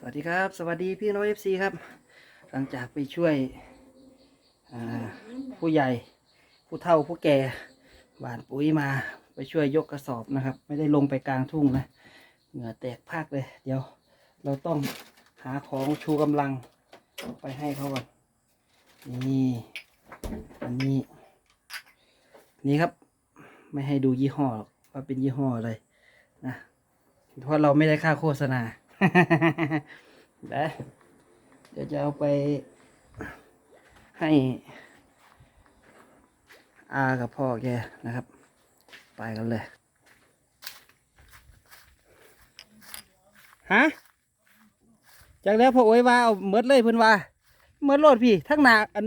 สวัสดีครับ สวัสดีพี่น้องเอฟซีครับ หลังจากไปช่วยผู้ใหญ่ผู้เฒ่าผู้แก่หวานปุ๋ยมาไปช่วยยกกระสอบนะครับ ไม่ได้ลงไปกลางทุ่งนะเหงื่อแตกพากเลย เดี๋ยว เราต้องหาของชูกำลังไปให้เขาก่อนนี่อันนี้ นี่ครับ ไม่ให้ดูยี่ห้อว่าเป็นยี่ห้ออะไรนะเพราะเราไม่ได้ค่าโฆษณา เดี๋ยวเดี๋ยวจะเอาไปให้อากับพ่อแกนะครับ ไปกันเลย ฮะ จากแล้วพ่อโอ้ยว่าเอาเมดเลยเพิ่นว่าเมดโลดพี่ ทั้งหนาอัน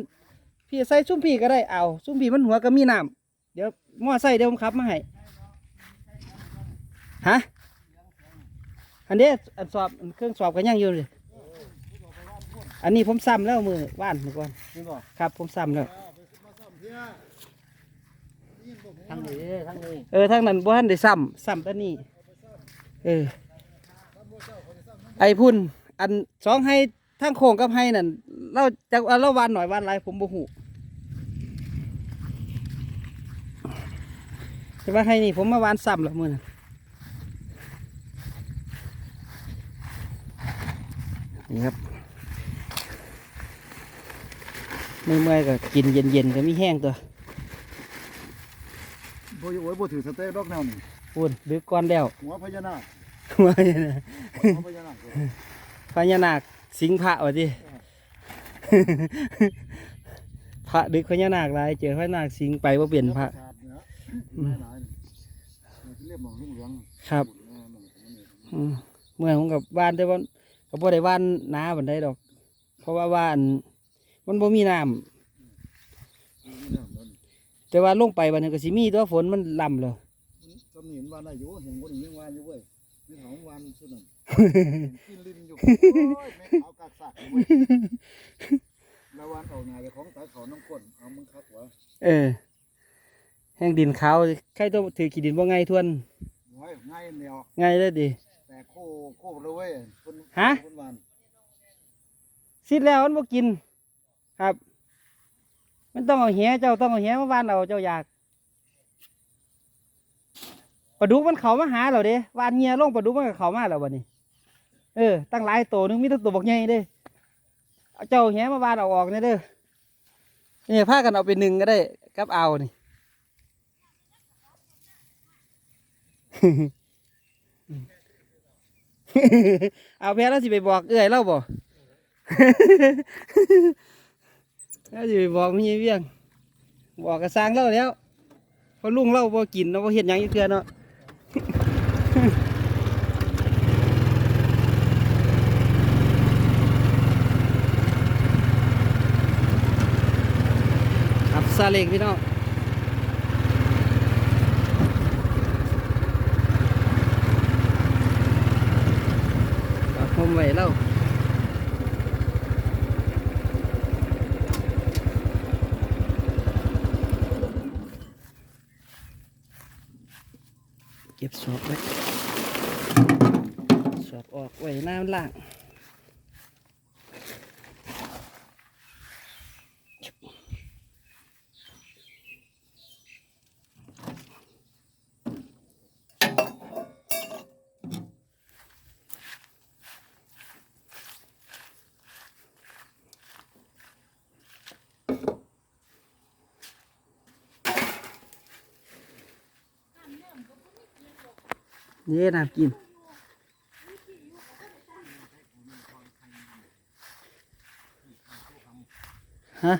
พี่ใส่ซุ้มพี่ก็ได้เอาซุ้มพี่มันหัวก็มีน้ำเดี๋ยวมอไซค์เดี๋ยวผมขับมาให้ ฮะ อันนี้อันสอบอันเครื่องสอบกันยังอยู่เลยอันนี้ผมซ้ำแล้วมือว่านเมื่อก่อนนี่บ่ครับ ผมซ้ำแล้วทั้งนี้ทั้งนี้เออทางนั้นบ่ทันได้ซ้ำซ้ำแตัวนี้เออไอ้พุ่นอันสองให้ทั้งโค้งกับให้นั่นเราจะเอาเราวานหน่อยวานไรผมบ่ฮู้แต่ว่าให้นี่ผมมาวานซ้ำแล้วมือนั้น นี่ครับเมื่อยๆก็กินเย็นๆก็มีแห้งตัวบ่อยู่ไว้บ่ถือสเต็กดอกแนวนี่พุ่นดึกก่อนแล้วหัวพญานาคว่าอย่างนั้นหัวพญานาคพญานาคสิงพระวะที่พระดึกพญานาคหลายเจอพญานาคสิงไปว่าเปลี่ยนพระขาดเนื้อหลายๆมันสิเรียบหมองเหลืองครับๆเออมันมันนี่อืมเมื่อผมกับบ้านแต่ว่า กับบ่ได้บ้านนาบันไดดอก เพราะว่าบ้านมันบ่มีน้ำนี่นะมันแต่ว่าลงไปบัดนี้ก็สิมีตัวฝนมันลำเลยก็มีเห็นวานได้อยู่เห็นบ่ได้ยังวานอยู่เว้ยมีหอมวานซุนั่นกินลิ้นอยู่โอ้ยแม่ขาวกากสักเว้ยแล้ววานเอาหน้าเจ้าของตาเขาน้ำก้นเอามึงคักหัวเออ แห้งดินขาวใครต้องถือขี้ดินว่าไงทวนโอ้ยง่ายเดียวไงเลยดิแต่ โคโคเลยเว้ยคนฮะ คนวานสิแล้วมันบ่กิน ครับ มันต้องเอาแหเจ้าต้องเอาแหมาบ้านเอาเจ้าอยากปลาดุกมันเขามาหาเราเด้วานเงียลงปลาดุกมันก็เขามาแล้ววันนี้ เออ ตั้งหลายตัวหนึงมีแตั้งตัวบักใหญ่เด้เอาเจ้าแหมาบ้านเอาออกเนี่ยเด้อเนี่พากันเอาไปหนึ่งก็ได้กับเอานี่ เอาแพ้แล้วสิไปบอกเอื้อยเล่าบ่แล้วสิไปบอกมีเวียง บอกกระสร้างเล่าแล้วเพราะลุงเล่าบ่กินเนาะบ่เฮ็ดหยังอีกเทื่อเนาะขับซาเล้งพี่น้องขับผม ไว้เล่าเก็บสอบไว้สอบออกไว้น้ำล่าง เย้น้ำกินฮะ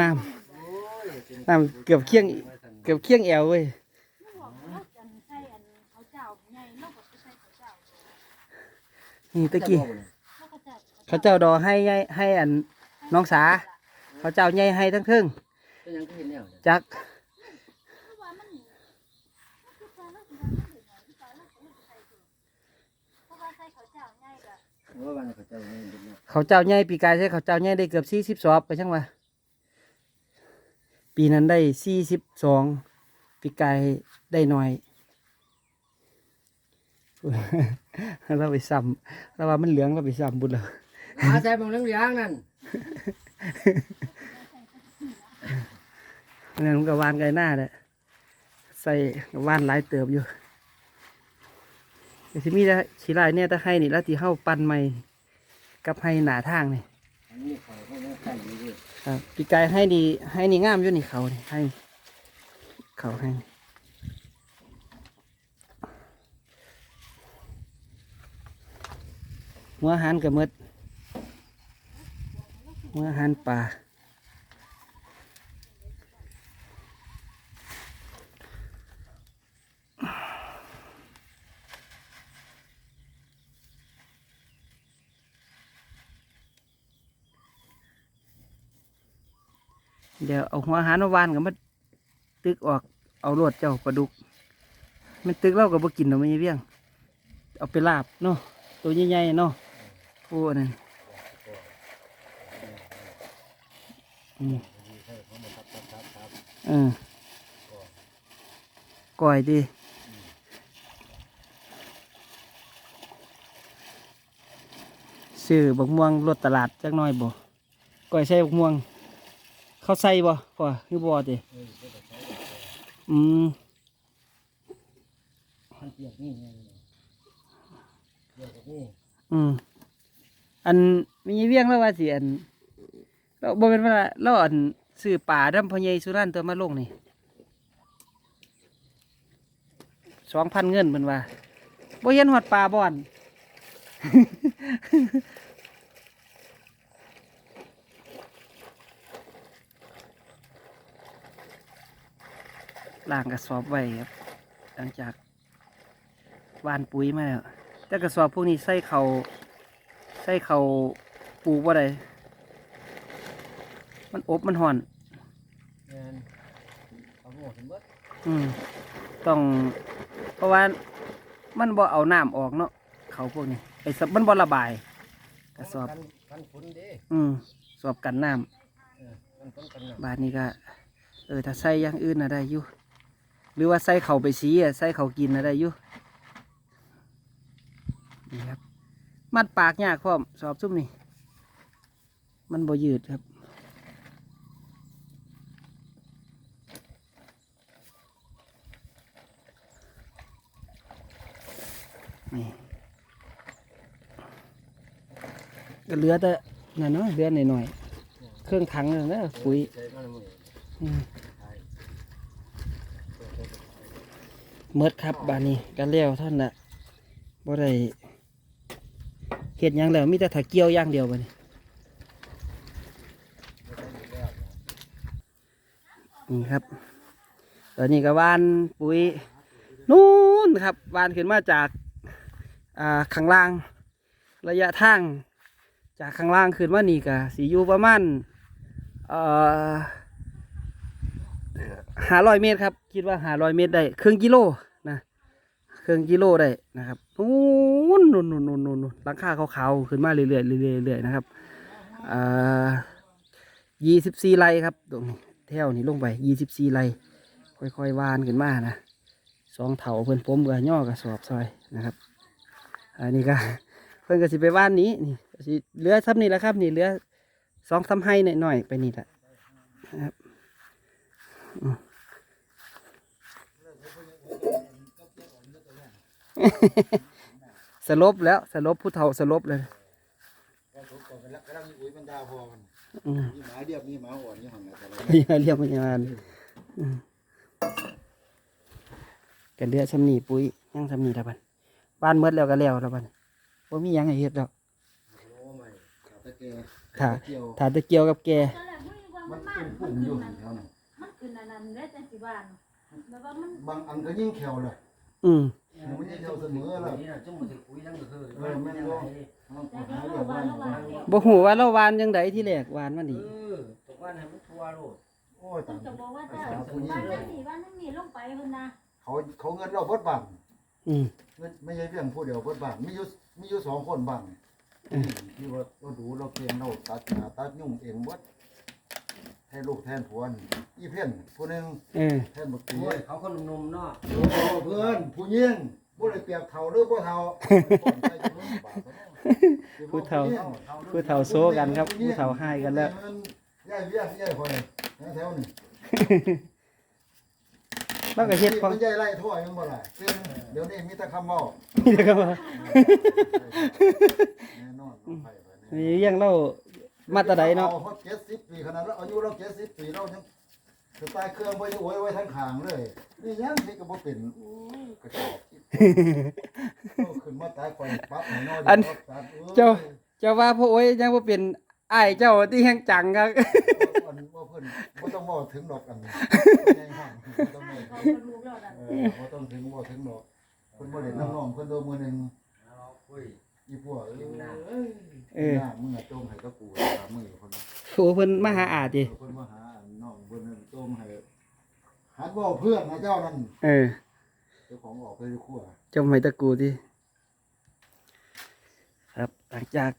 น้ำน้ำเกือบเคียงเกือบเคียงแอวเว้ยนี่ตะกี้เขาเจ้าดอให้ให้ให้อันน้องสา เขาเจ้าใหญ่ให้ทั้งครึ่งเป็นยัก วจักเมื่อวานเขาเจ้าเงินเป็นเนี่ยเขาเจ้าใหญ่ปีกายใช่เขาเจ้าใหญ่ได้เกือบสี่สิบสอบไปช่างวะปีนั้นได้สี่สิบสองปีกายได้หน่อย เราไปซ้ำเราว่ามันเหลืองเราไปซ้ำบุญเลยหาใส่บางเรื่องยางนั่นงั้นผมก็วานไกลหน้าเลย ใส่ว่านหลายเติบอยู่ที่มีแต่ขี้ลายเนี่ยถ้าให้นี่แล้วที่เข้าปันใหม่กับให้หนาทางนี่อันนี้เขาเขาไม่ใส่อยู่ดิครับปีกายให้ดีให้นี่งามอยู่นี่เขานี่ให้ เขาให้หัวอาหารกับมืดหัวอาหารป่า เดี๋ยวเอาหัวหารมาวานกับมาตึกออกเอารวดเจ้าปลาดุก มันตึกเล่ากับบ่กินเนาไม่เบี้ยง เอาไปลาบเนาะตัวใหญ่ๆเนาะโอ้นั่นอืมเออก่อยดีซื้อบักม่วงรถตลาดจักหน่อยบ่ก่อยใส่บักม่วง เขาใส่บ่พ่อคือบ่ติอืมมันเปียกนี่ไงเปียกนี่อืมอันมีเวียงแล้วว่าสิอันเราบ่เป็นว่าเราอันซื้อป่าดำพญายสุรันตัวมาลงนี่สองพันเงินเป็นว่าบ่เห็นหอดป่าบ่อน ล่างกระสอบไว้ครับ หลังจากหวานปุ๋ยมาแล้วแต่กระสอบพวกนี้ใส่เขาใส่เขาปลูกว่าไดมันอบมันห่อนงานเอาหมดเห็นเบิดอืมต้องเพราะว่ามันบ่เอาน้ำออกเนาะเขาพวกนี้ไอ้สับมันบ่ระบายกระสอบกันกันฝนเด้อืมสอบกันน้เออกันฝนกันหนักำบาดนี้ก็เออถ้าใส่อย่างอื่นน่ะได้อยู่ห รือว่าใส่เขาไปสีอะใส่เขากินน่ะได้อยู่นี่ครับ มัดปากยากพร้อมสอบซุ่มนี่ มันบ่ยืดครับนี่ก็เหลือแต่นั่นเนาะเหลือหน่อยๆเครื่องถังนั่นนะปุ๋ยอืม ใช่ เมดครับบานนี้กันแล้วท่านน่ะบ่ได้เฮ็ดหยังแล้วมีแต่ถักเกี่ยวอย่างเดียวบัดนี้นี่ครับ ตอนนี้ก็วานปุ๋ยนู่นครับวานขึ้นมาจากอ่าข้างล่าง ระยะทางจากข้างล่างขึ้นมานี่ก็สีอยู่ประมาณเอ่อ หาร้อยเมตรครับ คิดว่าหาร้อยเมตรได้ครึ่งกิโลนะครึ่งกิโลได้นะครับนู่นนู่นนู่นนู่นนู่นหลังคาขาวๆขึ้นมาเรื่อยๆเรื่อยๆเรื่อยๆนะครับอ่ายี่สิบสี่ไร่ครับตรงนี้แถวนี้ลงไปยี่สิบสี่ไร่ค่อยๆวานขึ้นมานะสองเถาเพิ่อนผมกับย่อกระสอบซอยนะครับอันนี้ก็เพิ่อนก็สิไปว่านนี้นี่สิเหลือซ้ำนี่แหละครับ นี่เหลือสองซ้ำให้หน่อยๆไปนี่แหละนะครับ สลบแล้วสลบผู้เฒ่าสลบเลยก็ทุกคนกันแล้วก็ต้องมีอุ้ยบรรดาพอมันอืมมีหมาเดียบมีหมาอ่อนนี่หันมาแต่ละอย่าเรียกพยาบาลอืมกันเดือซ้ำนี่ปุ้ยยังซ้ำนี่ละบันบ้านเมดแล้วก็แล้วละบันว่ามีหยังให้เฮ็ดดอกโอ้ไม่ขาตะเกียค่ะเกี่ยวถ้าตะเกียวกับแกมัมันนเป็นปุ่ปุ่มมออยู่ยู่นั่นแถวนั้นมันขึ้นอันนั้นได้แต่สิบ้านแบบว่ามันบางอันก็ยิ่งแขวเลย อืมมันยิ่งแขวเสมอแล้วนี่นะจุ่มมันจะคุยทั้งคืนเออแม่นบ่มันแต่หาก็เรื่รู้องว่าว่าระหว่างเนี่ยบ่ฮู้ว่าเราวานยังไดที่แรกวานมันเอนี่อตกวันให้มันทั่วโลดโอ้ยเพิ่ตานมจะบอกว่าถ้าบ้านนั้นนี่บ้านนั้นนี่ลงไปเพิ่นนะเขาเขาเงินเราเบิดบังอืมเงินไม่ใช่เพียงผู้เดียวเบิดบังมีอยู่มีอยู่สองคนบังที่ว่าเราดูเราเก่งเราตัดหญ้าตัดยุ่งเองเบิด ให้ลูกแทนผัวนี่อีเพี้ยนผู้หนึงเออแทนบักตีโอ้ยเขาคนหนุ่มๆเนาะโอ้เพื่อนผู้ยิ่งบ่ได้เปรียบเท่าหรือบ่เท่าบ่ได้จำนวนบาทเท่านั้นผู้เฒ่าผู้เฒ่าโซกันครับ ผู้เฒ่าให้กันแล้วย่ายเวียย่ายคอยแถวๆนี่มันก็เฮ็ดพอมันย่ายไล่ถ้อยยังบ่ล่ะเรื่องเดี๋ยวนี้มีแต่คำเว้านี่ก็ว่าแน่นอนน้องไผ่ไปมีเรื่องเล่า มาแตะใดเนาะอเขา70ปีขนาดเราอายุเรา70ปีเรายังสไตล์เครื่องไว้โอ้ยไว้ทั้งขางเลยนี่ยังสิก็บ่เป็นอู้กระจอกเอาขึ้นมาตายคอยปั๊บให้น้อยอันปั๊บตัดอ้ยเจ้าเจ้าว่าพ่อโอ้ยยังบ่เป็นอ้ายเจ้าที่แห่งจังครับอันว่าเพิ่นบ่ต้องเว้าถึงดอกอันนี้ใหญ่ห้างบ่ต้องเว้าเขาถึงก็รู้แล้วนั่นเออบ่ต้องถึงบ่ถึงดอกเพิ่นบ่เล่นน้ำน้องเพิ่นโดนมือหนึงเอาคุยอีพวกเอ้ยเออหน้ามึงอะโจมให้กับกูตามมือเพิ่นโอ้เพิ่นมาหาอาติเพิ่นมาหาอันน้องเพิ่นนั่นโจมให้หัดเว้าเพื่อนนะเจ้านั่นเออเจ้าของออกไปคั่วจมให้ตะกูติครับหลังจาก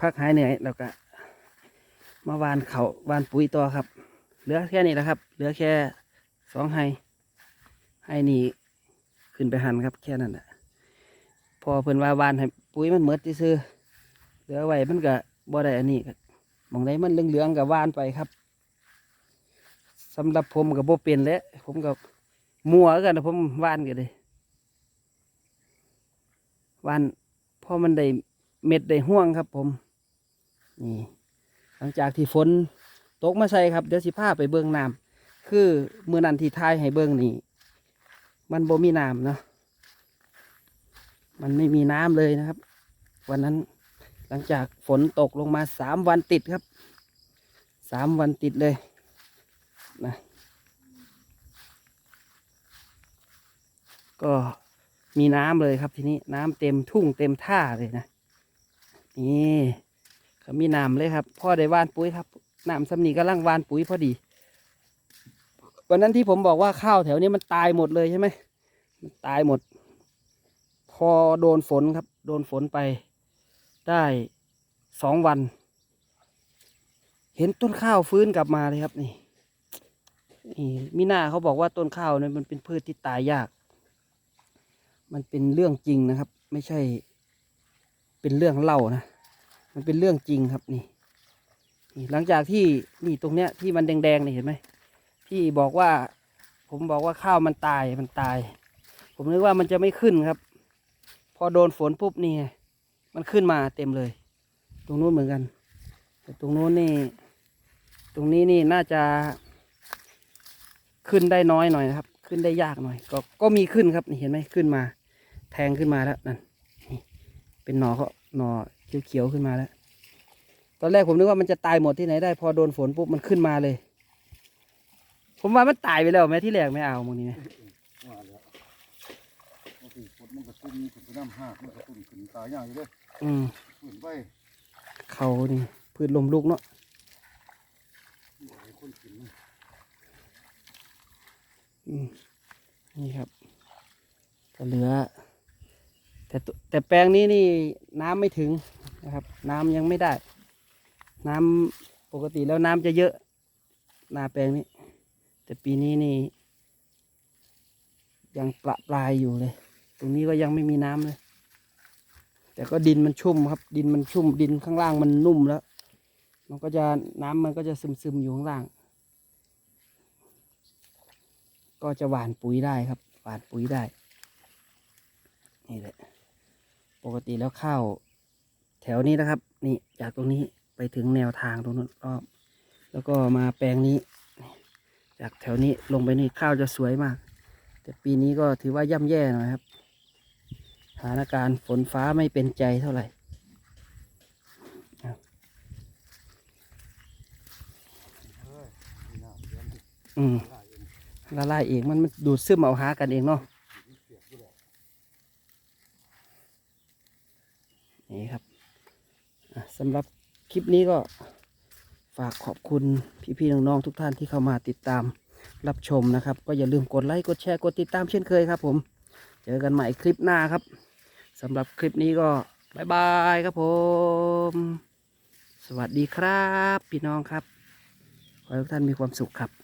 พักหายเหนื่อยแล้วก็มาวานเขาวานปุ๋ยต่อครับ เหลือแค่นี้แหละครับ เหลือแค่สองไฮไฮนี่ขึ้นไปหันครับแค่นั้นแหละ พอเพิ่นว่าวานให้ปุ๋ยมันเมดซื่อเหลือไว้มันก็บ่ได้อันนี้ก็หมองใดมันเหลืองๆกับวานไปครับสำหรับผมกับโบเป็นแล้วผมกับมัวกันนะผมวานกันเลยวันพอมันได้เม็ดได้ห่วงครับ ผมนี่หลังจากที่ฝนตกมาใส่ครับเดี๋ยวสิพาไปเบื้องน้ำคือเมื่อนั้นที่ทายให้เบื้องนี่มันบ่มีน้ำเนาะ มันไม่มีน้ำเลยนะครับ วันนั้นหลังจากฝนตกลงมาสามวันติดครับสามวันติดเลยนะก็มีน้ำเลยครับทีนี้น้ำเต็มทุ่งเต็มท่าเลยนะนี่ก็มีน้ำเลยครับ พ่อได้ว่านปุ๋ยครับน้ำสำนีกำลังว่านปุ๋ยพอดี วันนั้นที่ผมบอกว่าข้าวแถวนี้มันตายหมดเลยใช่ไหมมันตายหมด อโดนฝนครับ โดนฝนไปได้สองวัน เห็นต้นข้าวฟื้นกลับมาเลยครับนี่นี่มีหน้าเขาบอกว่าต้นข้าวเนี่ยมันเป็นพืชที่ตายยาก มันเป็นเรื่องจริงนะครับ ไม่ใช่ เป็นเรื่องเล่านะ มันเป็นเรื่องจริงครับนี่นี่หลังจากที่นี่ตรงเนี้ยที่มันแดงๆนี่เห็นไหมที่บอกว่า ผมบอกว่าข้าวมันตายมันตาย ผมนึกว่ามันจะไม่ขึ้นครับ อโดนฝนปุ๊บนี่มันขึ้นมาเต็มเลย ตรงนู้นเหมือนกัน แต่ตรงนู้นนี่ ตรงนี้นี่น่าจะขึ้นได้น้อยหน่อยนะครับ ขึ้นได้ยากหน่อย ก็ก็มีขึ้นครับนี่เห็นไหมขึ้นมา แทงขึ้นมาแล้วนั่นนี่เป็นหนอเขาหนอเขียวๆขึ้นมาแล้ว ตอนแรกผมนึกว่ามันจะตายหมดที่ไหนได้ พอโดนฝนปุ๊บมันขึ้นมาเลย ผมว่ามันตายไปแล้วแม้ที่แรกไม่เอามึงนี่นะว่าแล้วบางทีฝน มันก็ตุ้มขึ้นไปน้ำหากมันก็ตุ้มขึ้นตายยากอยู่เด้ออืมฝืนไปเขานี่พืชลมลุกเนาะบ่ให้คนกินมันอืมนี่ครับก็เหลือ แต่ตัวแต่แปลงนี้นี่น้ำไม่ถึงนะครับ น้ำยังไม่ได้ น้ำปกติแล้วน้ำจะเยอะ นาแปลงนี้ แต่ปีนี้นี่ ยังประปรายอยู่เลยต รงนี้ก็ยังไม่มีน้ำเลย แต่ก็ดินมันชุ่มครับ ดินมันชุ่ม ดินข้างล่างมันนุ่มแล้ว มันก็จะน้ำมันก็จะซึมซึมๆอยู่ข้างล่าง ก็จะหว่านปุ๋ยได้ครับ หว่านปุ๋ยได้ นี่แหละ ปกติแล้วข้าวแถวนี้นะครับ นี่จากตรงนี้ไปถึงแนวทางตรงนั้นรอบแล้วก็มาแปลงนี้ จากแถวนี้ลงไปนี่ข้าวจะสวยมาก แต่ปีนี้ก็ถือว่าย่ำแย่หน่อยครับ ถานการณ์ฝนฟ้าไม่เป็นใจเท่าไหร่อืมละลายเองมันดูดซึมเอาหากันเองเนาะนี่ครับสำหรับคลิปนี้ก็ฝากขอบคุณพี่ๆน้องๆทุกท่านที่เข้ามาติดตามรับชมนะครับ ก็อย่าลืมกดไลค์กดแชร์กดติดตามเช่นเคยครับผม เจอกันใหม่คลิปหน้าครับ สำหรับคลิปนี้ก็บายบายครับผม สวัสดีครับ พี่น้องครับ ขอให้ทุกท่านมีความสุขครับ